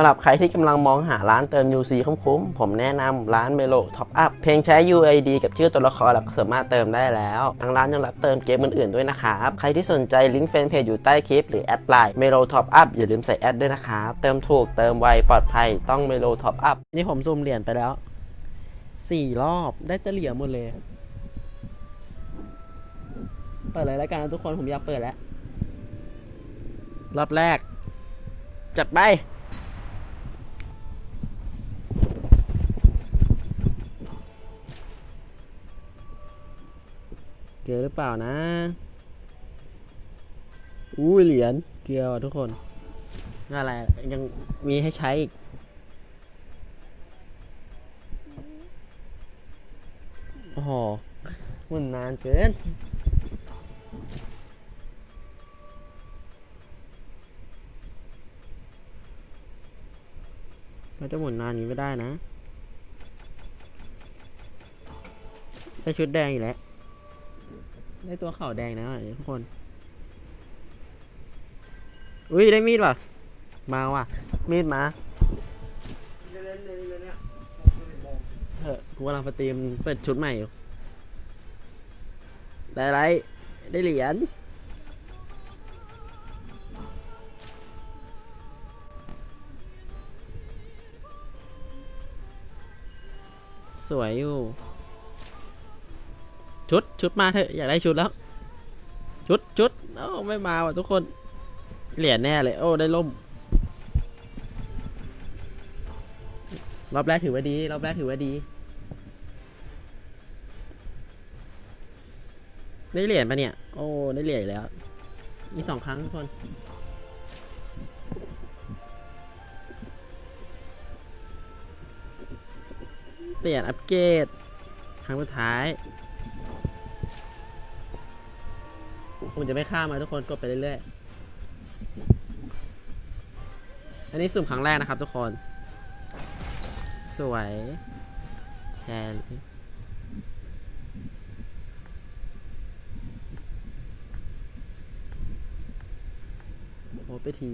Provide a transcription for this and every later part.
สำหรับใครที่กำลังมองหาร้านเติม UC คุ้มๆ ผมแนะนำร้านเมโลท็อปอัพ เพียงใช้ UID กับชื่อตัวละครแล้วก็สามารถเติมได้แล้ว ทางร้านยังรับเติมเกมอื่นๆ ด้วยนะครับ ใครที่สนใจลิงก์แฟนเพจอยู่ใต้คลิปหรือแอดไลน์เมโลท็อปอัพอย่าลืมใส่แอดด้วยนะครับ เติมถูกเติมไวปลอดภัยต้องเมโลท็อปอัพ นี่ผมซูมเหรียญไปแล้วสี่รอบได้แต่เหรียญหมดเลย เปิดเลยแล้วกันนะทุกคนผมอยากเปิดแล้ว รอบแรก จัดไป เกลือหรือเปล่านะ อุ้ยเหรียญเกลือว่ะทุกคนน่าอะไรยังมีให้ใช้อีกโอ้โหมันนานเกินเราจะหมุนนานอย่างนี้ไม่ได้นะ ได้ชุดแดงอีกแล้ว ได้ตัวเข่าแดงนะทุกคน อุ้ยได้มีดว่ะ มาว่ะ มีดมาเออกูกำลังสตรีมเปิดชุดใหม่อยู่ได้ไร ได้เหรียญสวยอยู่ ชุดชุดมาเถอะอยากได้ชุดแล้ว ชุดชุดเอ้ไม่มาว่ะทุกคนเหรียญแน่เลย โอ้ได้ล่มรอบแรกถือว่าดีรอบแรกถือว่าดีได้เหรียญปะเนี่ย โอ้ได้เหรียญแล้ว มีสองครั้งทุกคนเหรียญอัปเกรดครั้งสุดท้าย ผมจะไม่ข้ามาทุกคนกดไปเรื่อยๆ อันนี้สุ่มครั้งแรกนะครับทุกคน สวย แชร์โอ้ไปที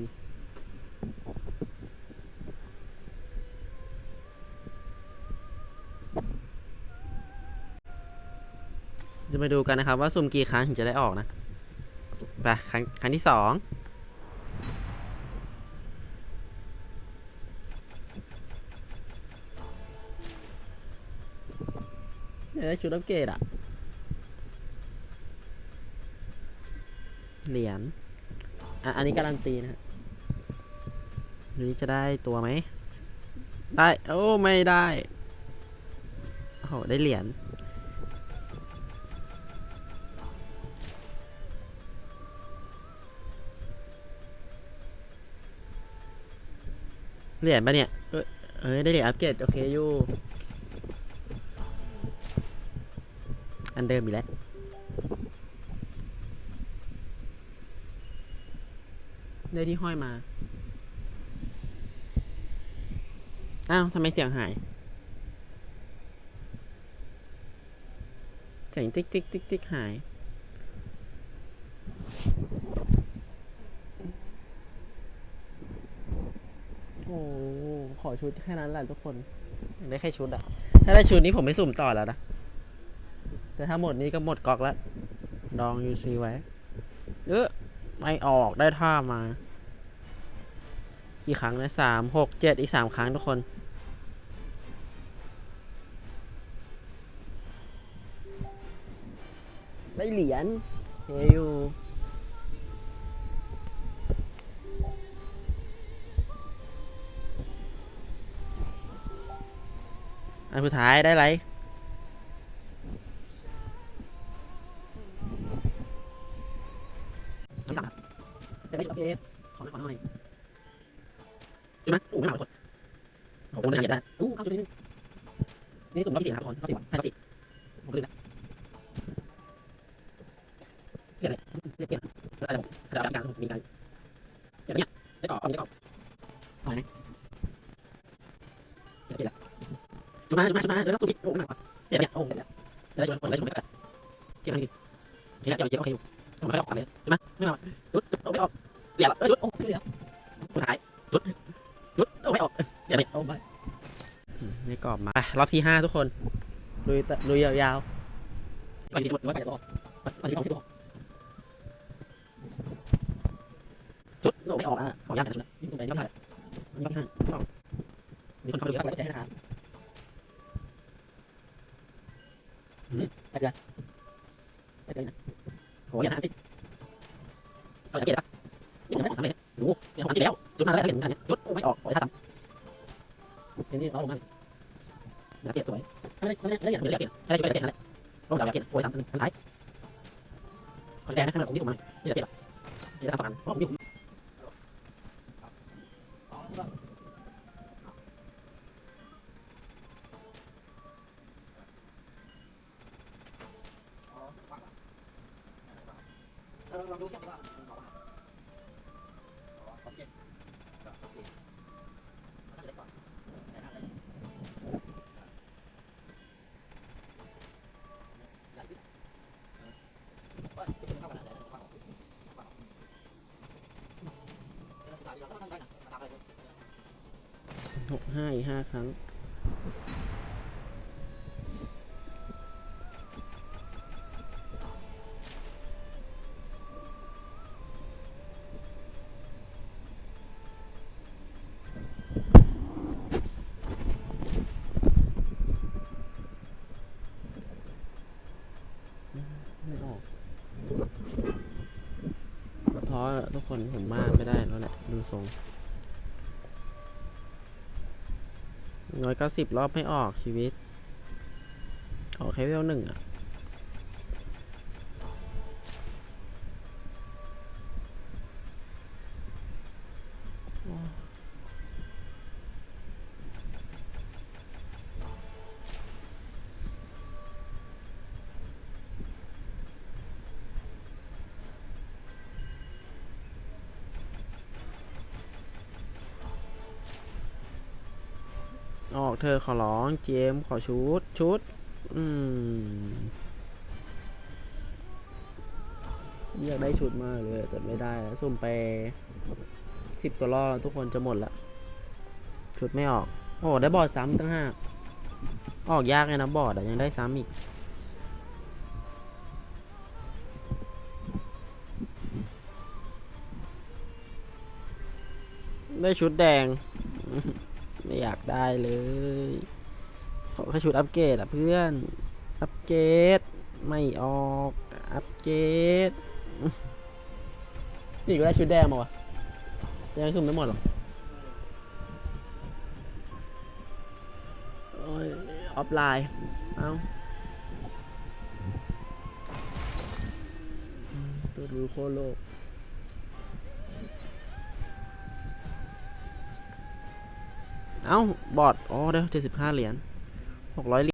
จะมาดูกันนะครับว่าสุ่มกี่ครั้งถึงจะได้ออกนะ ไปครั้งครั้งที่สองเดี๋ยได้ชุดอัปเกรดอะเหรียญอะอันนี้การันตีนะฮะดูนี่จะได้ตัวไหม ได้ โอ้ ไม่ได้ โอ้โหได้เหรียญ เหรียญปะเนี่ย เอ้ยเอ้ยได้เหรียญอัปเกรดโอเคอยู่ อันเดิมอีกแล้วได้ที่ห้อยมา อ้าวทำไมเสียงหาย เสียงติ๊กติ๊กติ๊กติ๊กหาย โอ้โหข อชุดแค่นั้นแหละทุกคนอยากได้แค่ชุดอะถ้าได้ชุดนี้ผมไม่สุ่มต่อแล้วนะ แต่ถ้าหมดนี้ก็หมดก๊อกแล้วดองยูซีไว้ เออไม่ออกได้ท่ามา กี่ครั้งนะสามหกเจ็ดอีกสามครั้งทุกคน ได้เหรียญเฮย อันสุดท้ายได้ไรคำสั่งครับจะได้อัปเดตขอหน่อยขอหน่อยใช่ไหมโอ้ไม่มาทุกคนโอ้โหมันละเอียได้อู้เข้าจุดนี้นี่สุ่มรอบที่สี่นะครับทุกคนรอบสี่วันใช่รอบสี่ผมก็ลืมแล้วเสียอะไรเรียกเปลี่ยนอะไรผมอะไรการมีการเสียเนี่ยได้ต่อเอาได้ต่อเอาไหม มาจุดมาจุดมาเดี๋ยวต้องสุ่มอีกโอ้ไม่มากกว่าเสียเนี่ยโอ้เสียแล้วจะได้ชวนคนได้ชวนไม่ได้เสียอะไรดีเสียแล้วเดี๋ยวเดี๋ยวโอเคอยู่ผมไม่ได้ออกกันเลยใช่ไหมไม่มาจุดจุดโอ้ไม่ออกเหรียญละเออจุดโอ้ไม่เหลือสุดท้ายจุดจุดโอ้ไม่ออกเดี๋ยวไม่เอาไปไม่กรอบมาไปรอบที่ห้าทุกคนลุยตะลุยยาวๆไปที่จุดว่าไปจะออกไปที่ออกที่ออกจุดไม่ออกอะขอยากแต่ชุดยิ่งไปยิ่งไปยิ่งไปห้าต้องมีคนเขาดูแล้วก็ใจให้นะค ไปเลยไปเลยนะโหอย่าทำติเราจะเกลียดปะนี่ยังไม่ออกทำเลยโอ้โหยังทำที่แล้วจุดมาแล้วเห็นกันเนี่ยจุดไม่ออกขอให้ท่าซ้ำทีนี้เราลงมาเกลียดสวยไม่ได้ไม่ได้ไม่ได้เกลียดไม่ได้เกลียดไม่ได้ช่วยเกลียดนั่นแหละลงจากเกลียดโอ้ยซ้ำทันท้ายขอแดงนะข้างหลังผมที่ส่งมานี่จะเกลียดนี่จะทำประกันเพราะผมมี หกห้าอีกห้าครั้ง ไม่ออกท้อล้วทุกคนผมมากไม่ได้แล้วแหละ ดูทรง ร้อยเก้าสิบรอบไม่ออกชีวิต ออกแค่เวลหนึ่งอะ ออกเธอขอร้องเจมขอชุดชุด อืมอยากได้ชุดมากเลยแต่ไม่ได้แล้วสุ่มไปสิบตัวรอบแล้วทุกคนจะหมดละชุดไม่ออก โอ้ได้บอร์ดซ้ำตั้งห้าออกยากเลยนะบอร์ดยังได้ซ้ำอีกได้ชุดแดง ไม่อยากได้เลยขอแค่ชุดอัปเกรดอะเพื่อน อัปเกรด ไม่ออก อัปเกรด นี่ก็ได้ชุดแดงมาวะยังสุ่มไม่หมดหรอกออฟไลน์ เอาอืมตัวรู้โคโลก เอ้า บอร์ดอ๋อเด้เจ็ดสิบห้าเหรียญหกร้อย